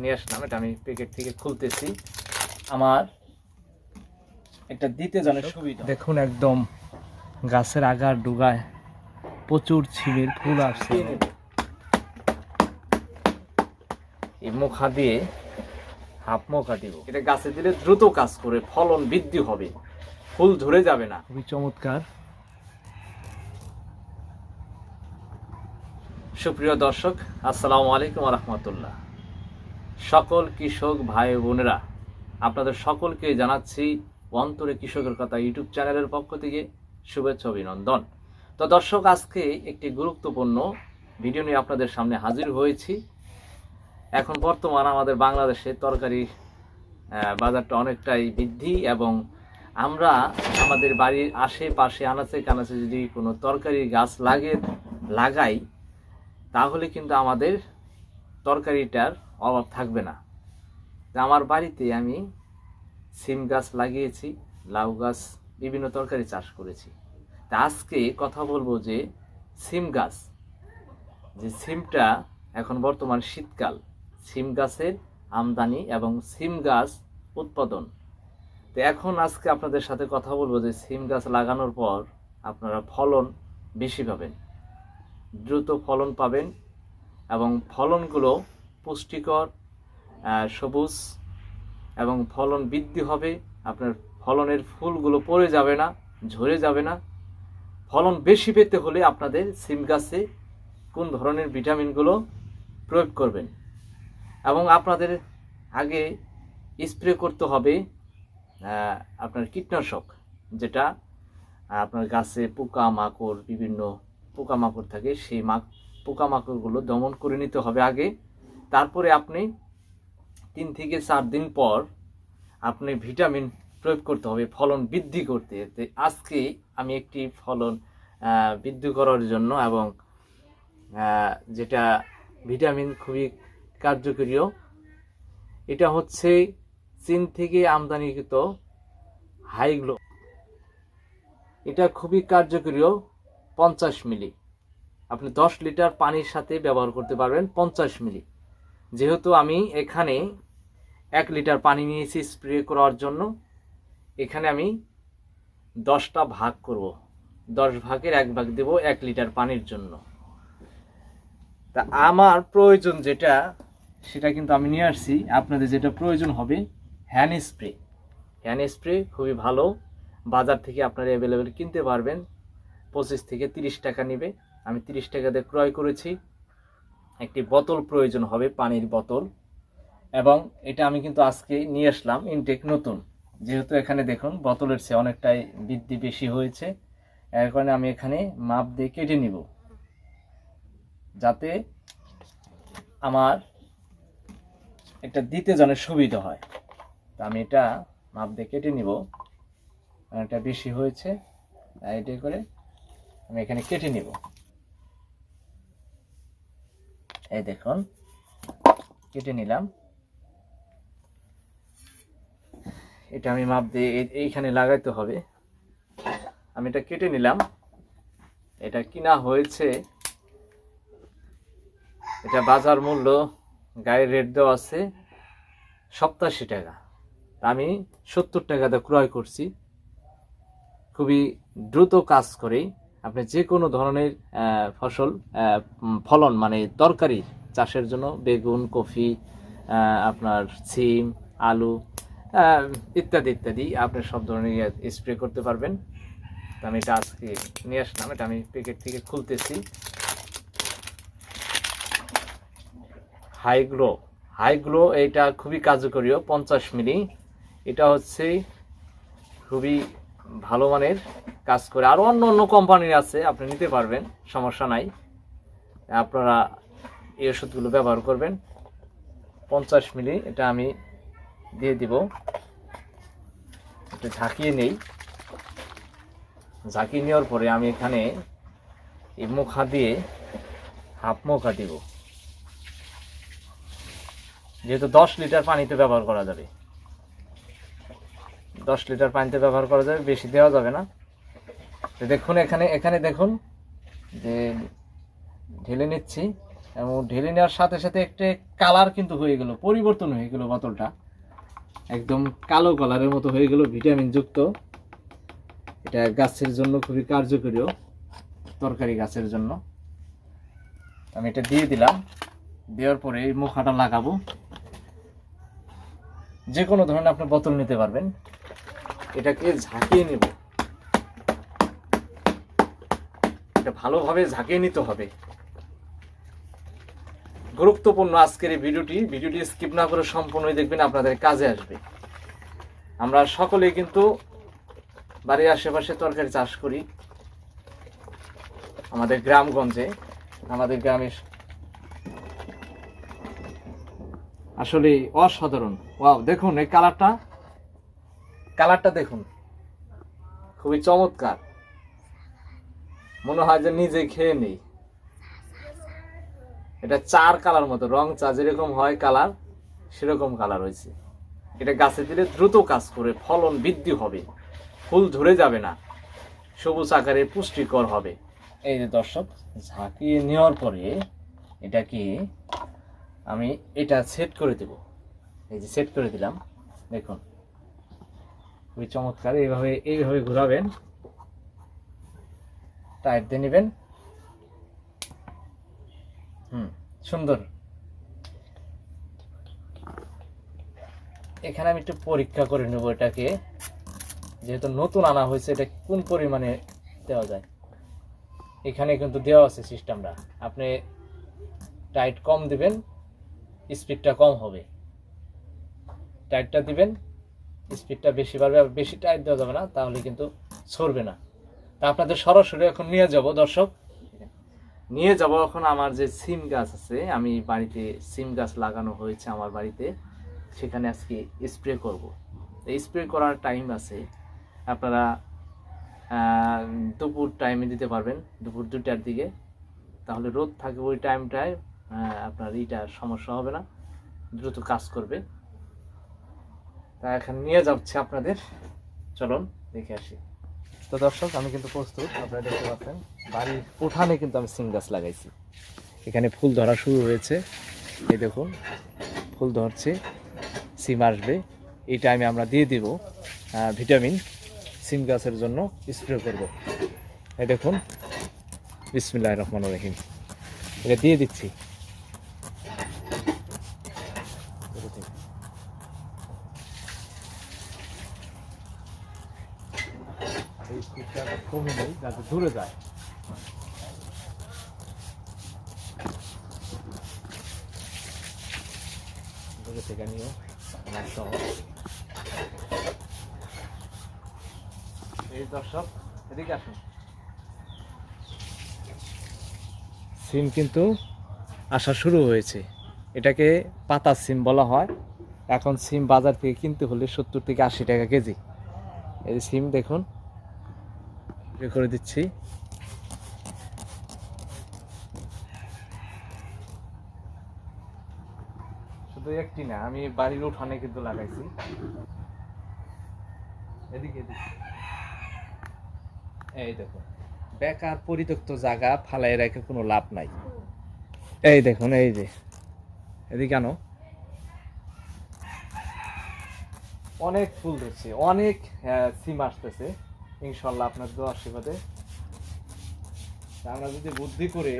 নিয়ে আসলাম এটা আমি প্যাকেট থেকে খুলতেছি। আমার এটা দিতে জানে সুবিধা দেখুন একদম গাছের আগার ডুগায় প্রচুর ছিমির ফুল আসছে। এই মুখা দিয়ে হাফ মুখা দিব। এটা গাছে দিলে দ্রুত কাজ করে ফলন বৃদ্ধি হবে। ফুল ঝরে যাবে না। খুবই চমৎকার। সুপ্রিয় দর্শক আসসালামু আলাইকুম রহমতুল্লাহ। সকল কৃষক ভাই বোনেরা, আপনাদের সকলকে জানাচ্ছি অন্তরে কৃষকের কথা ইউটিউব চ্যানেলের পক্ষ থেকে শুভেচ্ছা অভিনন্দন। তো দর্শক, আজকে একটি গুরুত্বপূর্ণ ভিডিও নিয়ে আপনাদের সামনে হাজির হয়েছি। এখন বর্তমান আমাদের বাংলাদেশে তরকারি বাজারটা অনেকটাই বৃদ্ধি এবং আমরা আমাদের বাড়ির আশেপাশে আনাচে কানাচে যদি কোনো তরকারি গাছ লাগে, লাগাই, তাহলে কিন্তু আমাদের তরকারিটার অভাব থাকবে না। আমার বাড়িতে আমি সিম গাছ লাগিয়েছি, লাউ গাছ, বিভিন্ন তরকারি চাষ করেছি। তা আজকে কথা বলব যে সিম গাছ, যে সিমটা এখন বর্তমান শীতকাল, সিম গাছের আমদানি এবং সিম গাছ উৎপাদন। তো এখন আজকে আপনাদের সাথে কথা বলব যে সিম গাছ লাগানোর পর আপনারা ফলন বেশি পাবেন, দ্রুত ফলন পাবেন এবং ফলনগুলো পুষ্টিকর সবুজ এবং ফলন বৃদ্ধি হবে। আপনার ফলনের ফুলগুলো পড়ে যাবে না, ঝরে যাবে না। ফলন বেশি পেতে হলে আপনাদের সিম গাছে কোন ধরনের ভিটামিনগুলো প্রয়োগ করবেন। এবং আপনাদের আগে স্প্রে করতে হবে আপনার কীটনাশক, যেটা আপনার গাছে পোকা মাকড় বিভিন্ন পোকামাকড় থাকে, সেই মাক পোকামাকড়গুলো দমন করে নিতে হবে আগে। তারপরে আপনি তিন থেকে চার দিন পর আপনি ভিটামিন প্রয়োগ করতে হবে, ফলন বৃদ্ধি করতে। আজকে আমি একটি ফলন বৃদ্ধি করার জন্য এবং যেটা ভিটামিন খুবই কার্যকরীয়, এটা হচ্ছে চীন থেকে আমদানিকৃত হাইগ্লো। এটা খুবই কার্যকরীয় পঞ্চাশ মিলি। আপনি দশ লিটার পানির সাথে ব্যবহার করতে পারবেন পঞ্চাশ মিলি। যেহেতু আমি এখানে এক লিটার পানি নিয়েছি স্প্রে করার জন্য, এখানে আমি দশটা ভাগ করব। দশ ভাগের এক ভাগ দেব এক লিটার পানির জন্য। তা আমার প্রয়োজন যেটা, সেটা কিন্তু আমি নিয়ে আসছি। আপনাদের যেটা প্রয়োজন হবে, হ্যান্ড স্প্রে। হ্যান্ড স্প্রে খুবই ভালো। বাজার থেকে আপনারা অ্যাভেলেবেল কিনতে পারবেন। পঁচিশ থেকে তিরিশ টাকা নেবে। আমি তিরিশ টাকা দিয়ে ক্রয় করেছি। একটি বোতল প্রয়োজন হবে, পানির বোতল। এবং এটা আমি কিন্তু আজকে নিয়ে আসলাম, ইনটেক নতুন। যেহেতু এখানে দেখুন, বোতলের চেয়ে অনেকটাই বৃদ্ধি বেশি হয়েছে। এর কারণে আমি এখানে মাপ দিয়ে কেটে নিব। যাতে আমার এটা দিতে যেন সুবিধা হয়। তা আমি এটা মাপ দিয়ে কেটে নিব। এটা বেশি হয়েছে। তাই এটা করে আমি এখানে কেটে নিব। এই দেখুন, কেটে নিলাম। এটা আমি মাপ দিয়ে এই- এইখানে লাগাইতে হবে। আমি এটা কেটে নিলাম। এটা কিনা হয়েছে। এটা বাজার মূল্য গায়ের রেট দেওয়া আছে সপ্তাশি টাকা। আমি সত্তর টাকাতে ক্রয় করছি। খুবই দ্রুত কাজ করে আপনি যে কোনো ধরনের ফসল ফলন মানে তরকারি চাষের জন্য, বেগুন, কফি আপনার সিম, আলু ইত্যাদি ইত্যাদি আপনি সব ধরনের স্প্রে করতে পারবেন। আমি এটা আজকে নিয়ে আসলাম, এটা আমি প্যাকেট থেকে খুলতেছি। হাইগ্রো হাইগ্রো এটা খুবই কার্যকরীয়, পঞ্চাশ মিলি। এটা হচ্ছে খুবই ভালো মানের কাজ করে। আরও অন্য অন্য কোম্পানির আছে, আপনি নিতে পারবেন, সমস্যা নাই। আপনারা এই ওষুধগুলো ব্যবহার করবেন। পঞ্চাশ মিলি এটা আমি দিয়ে দিব। একটু ঝাঁকিয়ে নেই। ঝাঁকিয়ে নেওয়ার পরে আমি এখানে এই মুখা দিয়ে হাফ মুখা দিব। যেহেতু দশ লিটার পানিতে ব্যবহার করা যাবে। দশ লিটার পানিতে ব্যবহার করা যাবে বেশি দেওয়া যাবে না। তো দেখুন, এখানে এখানে দেখুন, যে ঢেলে নিচ্ছি, এবং ঢেলে নেওয়ার সাথে সাথে একটা কালার কিন্তু হয়ে গেল, পরিবর্তন হয়ে গেল বোতলটা। একদম কালো কালারের মতো হয়ে গেল, ভিটামিন যুক্ত। এটা গাছের জন্য খুবই কার্যকরীয়, তরকারি গাছের জন্য। আমি এটা দিয়ে দিলাম, দেওয়ার পরে এই মুখাটা লাগাবো। যে কোনো ধরনের আপনি বোতল নিতে পারবেন। এটাকে ঝাঁকিয়ে নেব। এটা ভালোভাবে ঝাঁকিয়ে নিতে হবে। গুরুত্বপূর্ণ আজকের এই ভিডিওটি। ভিডিওটি স্কিপ না করে সম্পূর্ণই দেখবেন, আপনাদের কাজে আসবে। আমরা সকলে কিন্তু বাড়ির আশেপাশে তরকারি চাষ করি। আমাদের গ্রামগঞ্জে, আমাদের গ্রামে আসলে অসাধারণ। ওয়াও, দেখুন এই কালারটা। কালারটা দেখুন। খুবই চমৎকার। মনে হয় যে নিজে খেয়ে নেই। এটা চার কালার মতো, রং চা যেরকম হয় কালার, সেরকম কালার হয়েছে। এটা গাছে দিলে দ্রুত কাজ করে, ফলন বৃদ্ধি হবে। ফুল ধরে যাবে না। সবুজ আকারে পুষ্টিকর হবে। এই যে দর্শক, ঝাঁকিয়ে নেওয়ার পরে এটাকে আমি এটা সেট করে দেব। এই যে সেট করে দিলাম, দেখুন। খুবই চমৎকার, এইভাবে এইভাবে ঘোরাবেন। টাইট দিয়ে নেবেন। হুম, সুন্দর। এখানে আমি একটু পরীক্ষা করে নেব এটাকে। যেহেতু নতুন আনা হয়েছে, এটা কোন পরিমাণে দেওয়া যায়? এখানে কিন্তু দেওয়া আছে সিস্টেমটা। আপনি টাইট কম দিবেন স্পিডটা কম হবে। টাইটটা দিবেন স্পিডটা বেশি বাড়বে আর বেশি টাইট দেওয়া যাবে না, তাহলে কিন্তু ছড়বে না। তা আপনাদের সরাসরি এখন নিয়ে যাব, দর্শক। নিয়ে যাব এখন আমার যে সিম গাছ আছে, আমি বাড়িতে সিম গাছ লাগানো হয়েছে আমার বাড়িতে। সেখানে আজকে স্প্রে করব। স্প্রে করার টাইম আছে, আপনারা দুপুর টাইমে দিতে পারবেন, দুপুর দুটার দিকে। তাহলে রোদ থাকে ওই টাইমটায় আপনার এইটা সমস্যা হবে না, দ্রুত কাজ করবে। তা এখন নিয়ে যাচ্ছে আপনাদের। চলুন, দেখে আসি। তো দর্শক, আমি কিন্তু প্রস্তুত, আপনারা দেখতে পাচ্ছেন, বাড়ির উঠানে কিন্তু আমি সিম গাছ লাগাইছি। এখানে ফুল ধরা শুরু হয়েছে। এই দেখুন, ফুল ধরছে, সিম আসবে। এই টাইমে আমরা দিয়ে দিব ভিটামিন, সিম গাছের জন্য স্প্রে করব। এই দেখুন বিসমিল্লাহ রহমান রহিম। এটা দিয়ে দিচ্ছি এই স্পিডটা কমে নেই, যাতে দূরে যায়। সিম কিন্তু আসা শুরু হয়েছে। এটাকে পাতা সিম বলা হয়। এখন সিম বাজার থেকে কিনতে হলে সত্তর থেকে আশি টাকা কেজি। এই সিম দেখুন। এ করে দিচ্ছি। শুধু একটি না আমি বাড়ির উঠানে কিন্তু লাগাইছি। এদিকে এই দেখো বেকার পরিত্যক্ত জায়গা ফালাই রেখে কোনো লাভ নাই। এই দেখুন এই যে। এদিকে আনো। অনেক ফুল ধরছে অনেক আহ, সিম আসতেছে। ইনশাল্লাহ আপনার দোয়া আশীর্বাদে। আমরা যদি বুদ্ধি করে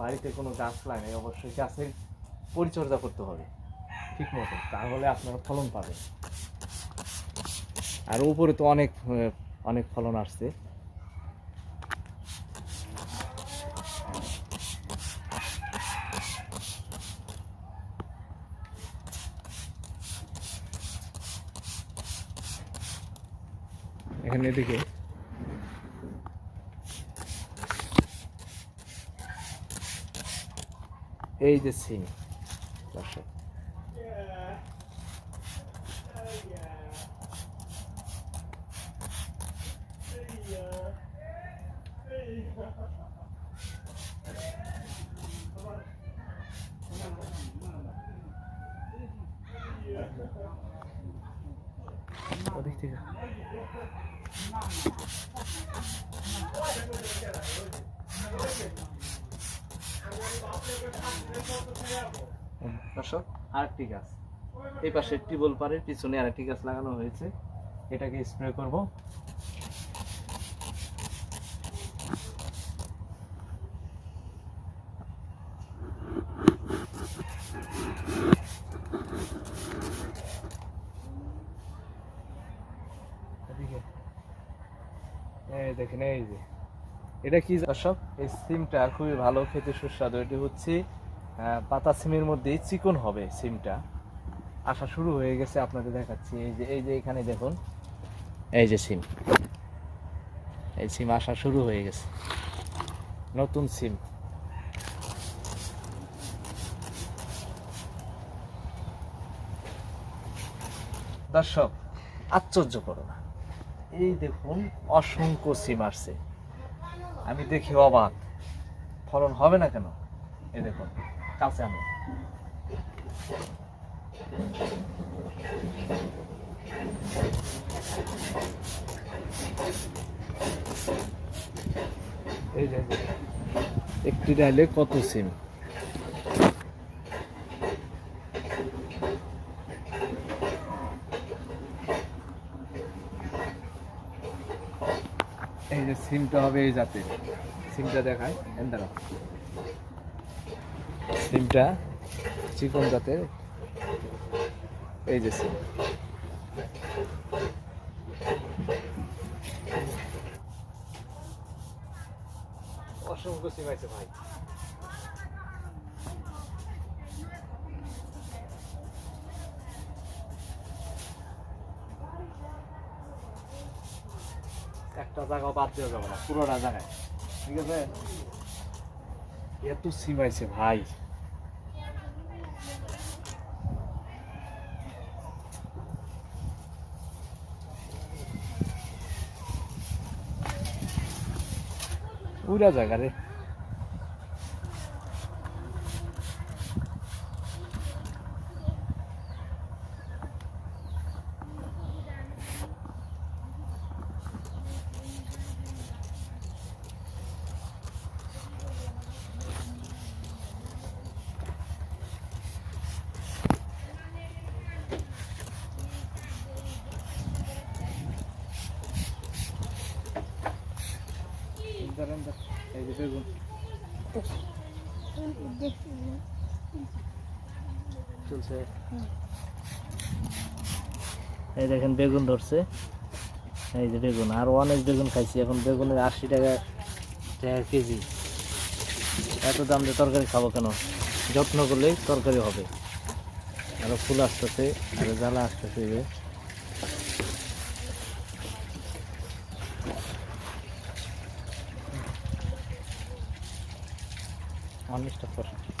বাড়িতে কোনো গাছ লাগাই, অবশ্যই গাছের পরিচর্যা করতে হবে, ঠিক মতো, তাহলে আপনারা ফলন পাবেন। আর উপরে তো অনেক অনেক ফলন আসছে। এখানে এদিকে। এই যে সিং দর্শক ওদিক থেকে আরেকটি গাছ। এই পাশে টিবল পারে পিছনে আরেকটি গাছ লাগানো হয়েছে। এটাকে স্প্রে করব এদিকে। এই দেখেন, এই যে। এটা কি দর্শক? এই সিমটা খুবই ভালো, খেতে সুস্বাদু। এটি হচ্ছে পাতা সিমের মধ্যে চিকন হবে সিমটা। আসা শুরু হয়ে গেছে, আপনাদের দেখাচ্ছি। এই যে এই যে এখানে দেখুন। এই যে সিম। এই সিম আসা শুরু হয়ে গেছে। নতুন সিম। দর্শক, আশ্চর্য করো না এই দেখুন, অসংখ্য সিম আসছে। আমি দেখি অবাক। ফলন হবে না কেন? এই দেখুন, কাছে আমি এই একটি ডালে কত সিম? সিমটা হবে এই জাতের। সিমটা দেখায় এন্দারা সিমটা চিকন জাতের। এই যে সিম। অসংখ্য সিম আছে ভাই। একটা জায়গা বাদ দেওয়া যাবে না পুরোটা জায়গায়। ঠিক আছে? এত সিমাইছে ভাই। পুরা জায়গা রে ধরেন ধর, এই দেখেন বেগুন ধরছে। এই যে বেগুন আর অনেক বেগুন খাইছি এখন বেগুনের আশি টাকা টাকা কেজি। এত দাম দিয়ে তরকারি খাব কেন? যত্ন করলেই তরকারি হবে। আরও ফুল আসতেছে আরও জ্বালা আসতেছে এই যে। অনিষ্ট করে